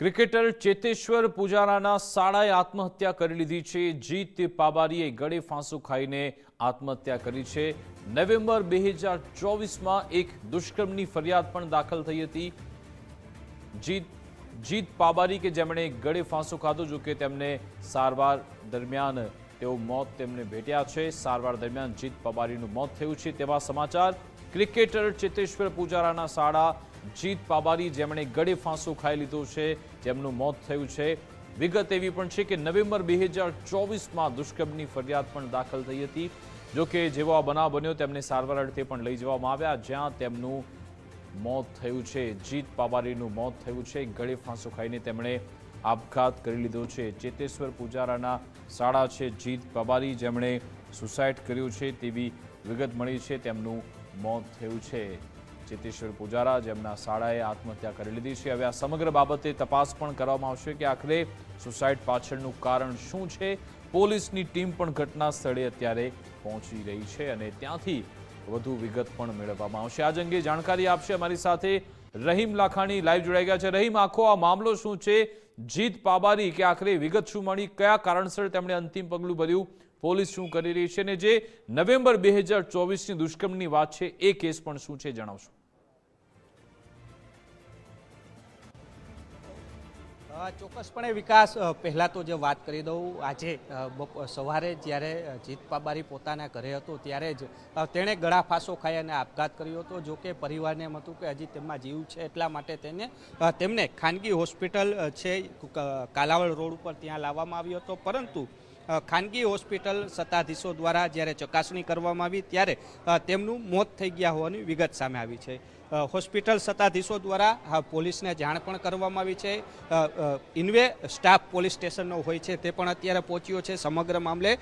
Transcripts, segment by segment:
Cricketer Cheteshwar પુજારાના શાળાએ આત્મહત્યા કરી લીધી છે. જીત પાબારીએ ગળે ફાંસો ખાઈને આત્મહત્યા કરી છે. નવેમ્બર બે હજાર ચોવીસમાં એક દુષ્કર્મની ફરિયાદ પણ દાખલ થઈ હતી. જીત જીત પાબારી કે જેમણે ગળે ફાંસો ખાધો, જો કે તેમને સારવાર દરમિયાન તેઓ મોત તેમને ભેટ્યા છે. સારવાર દરમિયાન જીત પાબારીનું મોત થયું છે તેવા સમાચાર ક્રિકેટર ચેતેશ્વર પુજારાના શાળા જીત પાબારી જેમણે ગળે ફાંસો ખાઈ લીધો છે, જેમનું મોત થયું છે. વિગત એવી પણ છે કે નવેમ્બર બે હજાર ચોવીસમાં દુષ્કર્મની ફરિયાદ પણ દાખલ થઈ હતી. જોકે જેવો આ બનાવ બન્યો તેમને સારવાર અર્થે પણ લઈ જવામાં આવ્યા, જ્યાં તેમનું મોત થયું છે. જીત પાબારીનું મોત થયું છે. ગળે ફાંસો ખાઈને તેમણે આપઘાત કરી લીધો છે. ચેતેશ્વર પુજારાના શાળા છે જીત પાબારી જેમણે સુસાઇડ કર્યું છે તેવી વિગત મળી છે તેમનું મોત થયું છે. ચેતેશ્વર પુજારા જેમના શાળાએ આત્મહત્યા કરી લીધી છે. હવે આ સમગ્ર બાબતે તપાસ પણ કરવામાં આવશે કે આખરે સુસાઇડ પાછળનું કારણ શું છે? પોલીસની ટીમ પણ ઘટના સ્થળે અત્યારે પહોંચી રહી છે અને ત્યાંથી વધુ વિગત પણ મેળવવામાં આવશે. આજ અંગે જાણકારી આપશે અમારી સાથે રહીમ લાખાણી. લાઈવ જોડાઈ ગયા છે. રહીમ, આખો આ મામલો શું છે? જીત પાબારી કે આખરે વિગત શું મળી, કયા કારણસર તેમણે અંતિમ પગલું ભર્યું, પોલીસ શું કરી રહી છે અને જે નવેમ્બર બે હજાર ચોવીસની દુષ્કર્મની વાત છે, એ કેસ પણ શું છે, જણાવશો. ચોક્કસપણે વિકાસ પહેલાં તો જે વાત કરી દઉં, આજે સવારે જ્યારે જીત પાબારી પોતાના ઘરે હતો, ત્યારે જ તેણે ગળા ફાંસો ખાઈ અને આપઘાત કર્યો હતો, જો કે પરિવારને એમ હતું કે હજી તેમના જીવ છે એટલા માટે તેને તેમને ખાનગી હોસ્પિટલ છે કાલાવડ રોડ ઉપર ત્યાં લાવવામાં આવ્યો હતો, પરંતુ ખાનગી હોસ્પિટલ સત્તાધીશો દ્વારા જ્યારે ચકાસણી કરવામાં આવી ત્યારે તેમનું મોત થઈ ગયા હોવાની વિગત સામે આવી છે. હોસ્પિટલ સત્તાધીશો દ્વારા પોલીસને જાણ પણ કરવામાં આવી છે. ઇન્વે સ્ટાફ પોલીસ સ્ટેશનનો હોય છે તે પણ અત્યારે પહોંચ્યો છે સમગ્ર મામલે.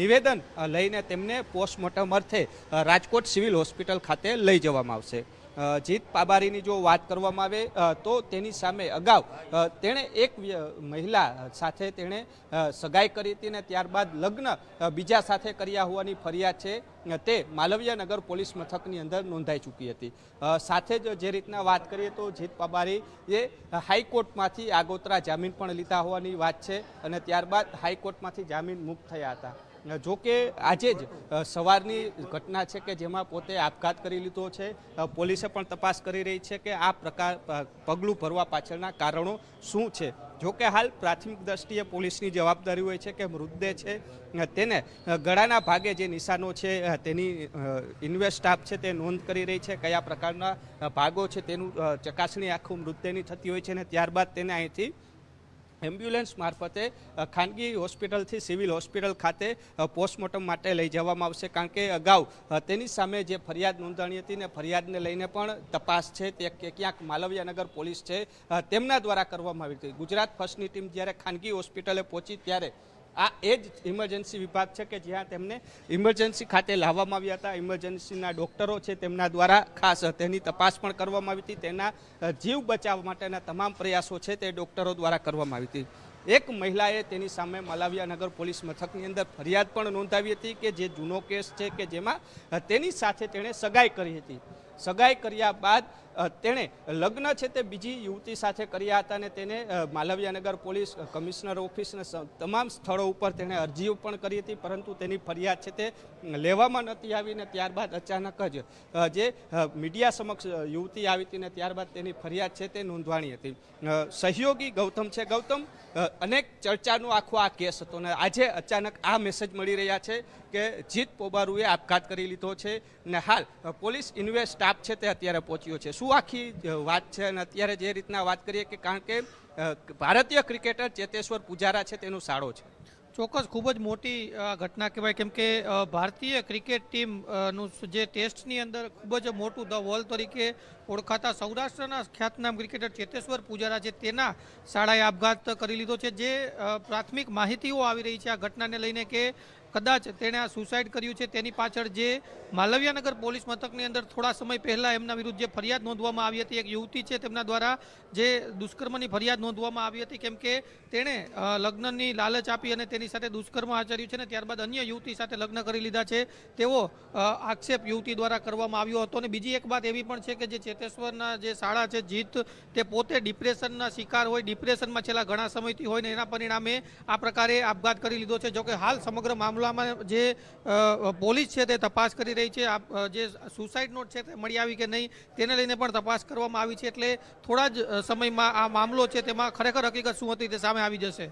નિવેદન લઈને તેમને પોસ્ટમોર્ટમ અર્થે રાજકોટ સિવિલ હોસ્પિટલ ખાતે લઈ જવામાં આવશે. જીત પાબારીની જો વાત કરવામાં આવે તો તેની સામે અગાઉ તેણે એક મહિલા સાથે તેણે સગાઈ કરી હતી ને ત્યારબાદ લગ્ન બીજા સાથે કર્યા હોવાની ફરિયાદ છે તે માલવીયાનગર પોલીસ મથકની અંદર નોંધાઈ ચૂકી હતી. સાથે જ જે રીતના વાત કરીએ તો જીત પાબારી એ હાઈકોર્ટમાંથી આગોતરા જામીન પણ લીધા હોવાની વાત છે અને ત્યારબાદ હાઈકોર્ટમાંથી જામીન મુક્ત થયા હતા. જો કે આજે જ સવારની ઘટના છે કે જેમાં પોતે આપઘાત કરી લીધો છે પોલીસે પણ તપાસ કરી રહી છે કે આ પ્રકાર પગલું ભરવા પાછળના કારણો શું છે. જો કે હાલ પ્રાથમિક દ્રષ્ટિએ પોલીસની જવાબદારી હોય છે કે મૃતદેહ છે તેને ગળાના ભાગે જે નિશાનો છે તેની ઇન્વેસ્ટ સ્ટાફ છે તે નોંધ કરી રહી છે કયા પ્રકારના ભાગો છે તેનું ચકાસણી આખું મૃતદેહની થતી હોય છે અને ત્યારબાદ તેને અહીંથી એમ્બ્યુલન્સ મારફતે ખાનગી હોસ્પિટલથી સિવિલ હોસ્પિટલ ખાતે પોસ્ટમોર્ટમ માટે લઈ જવામાં આવશે. કારણ કે અગાઉ તેની સામે જે ફરિયાદ નોંધાણી હતી ને ફરિયાદને લઈને પણ તપાસ છે. તે ક્યાંક માલવિયાનગર પોલીસ છે. તેમના દ્વારા કરવામાં આવી હતી. ગુજરાત ફર્સ્ટની ટીમ જ્યારે ખાનગી હોસ્પિટલે પહોંચી ત્યારે આ એ જ ઇમરજન્સી વિભાગ છે કે જ્યાં તેમને ઇમરજન્સી ખાતે લાવવામાં આવ્યા હતા. ઇમરજન્સીના ડોક્ટરો છે તેમના દ્વારા ખાસ તેની તપાસ પણ કરવામાં આવી હતી. તેના જીવ બચાવવા માટેના તમામ પ્રયાસો છે તે ડોક્ટરો દ્વારા કરવામાં આવી હતી. એક મહિલાએ તેની સામે મલાવિયાનગર પોલીસ મથકની અંદર ફરિયાદ પણ નોંધાવી હતી કે જે જૂનો કેસ છે કે જેમાં તેની સાથે તેણે સગાઈ કરી હતી. સગાઈ કર્યા બાદ તેણે લગ્ન છે તે બીજી યુવતી સાથે કર્યા હતા અને તેને માલવીયાનગર પોલીસ કમિશનર ઓફિસના તમામ સ્થળો ઉપર તેણે અરજીઓ પણ કરી હતી, પરંતુ તેની ફરિયાદ છે તે લેવામાં નહોતી આવી ને ત્યારબાદ અચાનક જ જે મીડિયા સમક્ષ યુવતી આવી હતી ને ત્યારબાદ તેની ફરિયાદ છે તે નોંધવાની હતી. સહયોગી ગૌતમ છે. ગૌતમ અનેક ચર્ચાનો આખો આ કેસ હતો ને આજે અચાનક આ મેસેજ મળી રહ્યા છે. કે જીત પોબારુએ આપઘાત કરી લીધો છે ને હાલ પોલીસ ઇન્વેસ્ટ સ્ટાફ છે તે અત્યારે પહોંચ્યો છે. શું આખી વાત છે? અને અત્યારે જે રીતના વાત કરીએ કે કારણ કે ભારતીય ક્રિકેટર ચેતેશ્વર પુજારા છે તેનો શાળો છે. ચોક્કસ, ખૂબ જ મોટી આ ઘટના કહેવાય. કેમ કે ભારતીય ક્રિકેટ ટીમનું જે ટેસ્ટની અંદર ખૂબ જ મોટું ધ વોલ તરીકે ઓળખાતા સૌરાષ્ટ્રના ખ્યાતનામ ક્રિકેટર ચેતેશ્વર પૂજારા છે તેના શાળાએ આપઘાત કરી લીધો છે. જે પ્રાથમિક માહિતીઓ આવી રહી છે આ ઘટનાને લઈને કે કદાચ તેણે આ સુસાઇડ કર્યું છે, તેની પાછળ જે માલવ્યાનગર પોલીસ મથકની અંદર થોડા સમય પહેલાં એમના વિરુદ્ધ જે ફરિયાદ નોંધવામાં આવી હતી, એક યુવતી છે તેમના દ્વારા જે દુષ્કર્મની ફરિયાદ નોંધવામાં આવી હતી, કેમ કે તેણે લગ્નની લાલચ આપી અને તેની સાથે દુષ્કર્મ આચર્યું છે ને ત્યારબાદ અન્ય યુવતી સાથે લગ્ન કરી લીધા છે, તેવો આક્ષેપ યુવતી દ્વારા કરવામાં આવ્યો હતો. અને બીજી એક વાત એવી પણ છે કે જે ચેતેશ્વરના જે શાળા છે, જીત, તે પોતે ડિપ્રેશનના શિકાર હોય, ડિપ્રેશનમાં છેલ્લા ઘણા સમયથી હોય ને એના પરિણામે આ પ્રકારે આપઘાત કરી લીધો છે. જોકે હાલ સમગ્ર મામલામાં જે પોલીસ છે તે તપાસ કરી રહી છે. જે સુસાઇડ નોટ છે તે મળી આવી કે નહીં તેને લઈને પણ તપાસ કરવામાં આવી છે. એટલે થોડા જ સમયમાં આ મામલો છે તેમાં ખરેખર હકીકત શું હતી તે સામે આવી જશે.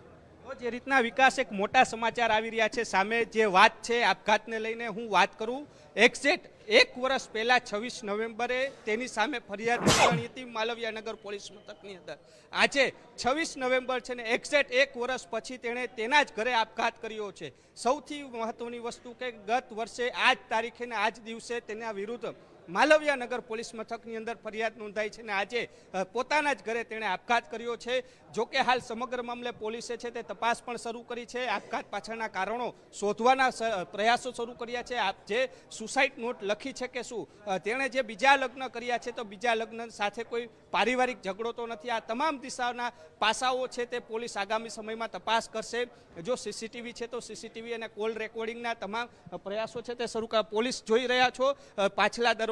જે રીતના વિકાસ એક મોટા સમાચાર આવી રહ્યા છે, સામે જે વાત છે, આપઘાતને લઈને હું વાત કરું. એક્ઝેક્ટ એક વર્ષ પહેલા, છવ્વીસ નવેમ્બરે તેની સામે ફરિયાદ નોંધાણી હતી માલવ્યાનગર પોલીસ મથકની અંદર. આજે છવ્વીસ નવેમ્બર છે ને એક્ઝેક્ટ એક વર્ષ પછી તેણે તેના જ ઘરે આપઘાત કર્યો છે. સૌથી મહત્વની વસ્તુ કે ગત વર્ષે આ જ તારીખે ને આ જ દિવસે તેના વિરુદ્ધ માલવ્યાનગર પોલીસ મથકની અંદર ફરિયાદ નોંધાઈ છે અને આજે પોતાના જ ઘરે તેણે આપઘાત કર્યો છે. જોકે હાલ સમગ્ર મામલે પોલીસે છે તે તપાસ પણ શરૂ કરી છે. આપઘાત પાછળના કારણો શોધવાના પ્રયાસો શરૂ કર્યા છે. આપ જે સુસાઇડ નોટ લખી છે કે શું તેણે જે બીજા લગ્ન કર્યા છે તો બીજા લગ્ન સાથે કોઈ પારિવારિક ઝઘડો તો નથી. આ તમામ દિશાના પાસાઓ છે તે પોલીસ આગામી સમયમાં તપાસ કરશે. જો સીસીટીવી છે તો સીસીટીવી અને કોલ રેકોર્ડિંગના તમામ પ્રયાસો છે તે શરૂ પોલીસ જોઈ રહ્યા છો. અ,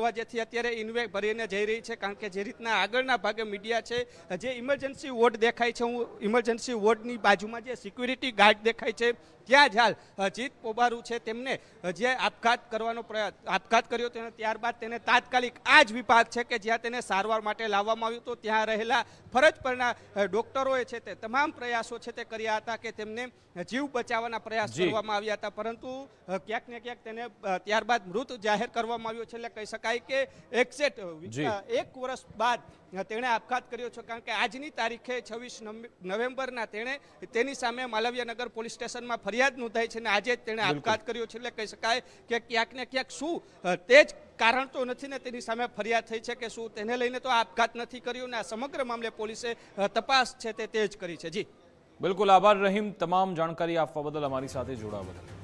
પાછલા જેથી અત્યારે ઇન્વે ભરીને જઈ રહી છે કારણ કે જે રીતના આગળના ભાગે મીડિયા છે જે ઇમરજન્સી વોર્ડ દેખાય છે હું ઇમરજન્સી વોર્ડની બાજુમાં જે સિક્યુરિટી ગાર્ડ દેખાય છે ત્યાં જ હાલ જીત પોબારું છે તેમને જે આપઘાત કરવાનો પ્રયાસ આપઘાત કર્યો તેને ત્યારબાદ તેને તાત્કાલિક આ જ વિભાગ છે કે જ્યાં તેને સારવાર માટે લાવવામાં આવ્યું હતું ત્યાં રહેલા ફરજ પરના ડોક્ટરોએ છે તે તમામ પ્રયાસો છે તે કર્યા હતા કે તેમને જીવ બચાવવાના પ્રયાસ કરવામાં આવ્યા હતા પરંતુ ક્યાંક ને ક્યાંક તેને ત્યારબાદ મૃત જાહેર કરવામાં આવ્યો છે એટલે કહી શકાય કે એક્ઝેક્ટ એક વર્ષ બાદ તેણે આપઘાત કર્યો છે. કારણ કે આજની તારીખે છવ્વીસ નવેમ્બરના તેણે તેની સામે માલવ્યનગર પોલીસ સ્ટેશનમાં ફરિયાદ નોંધાઈ છે અને આજે જ તેણે આપઘાત કર્યો છે. એટલે કહી શકાય કે ક્યાંક ને ક્યાંક શું તે જ કારણ તો નથી ને તેની સામે ફરિયાદ થઈ છે કે શું તેને લઈને તો આપઘાત નથી કર્યો ને આ સમગ્ર મામલે પોલીસે તપાસ છે તે તેજ કરી છે. જી. બિલકુલ આભાર રહીમ. તમામ જાણકારી આપવા બદલ અમારી સાથે જોડાવા બદલ.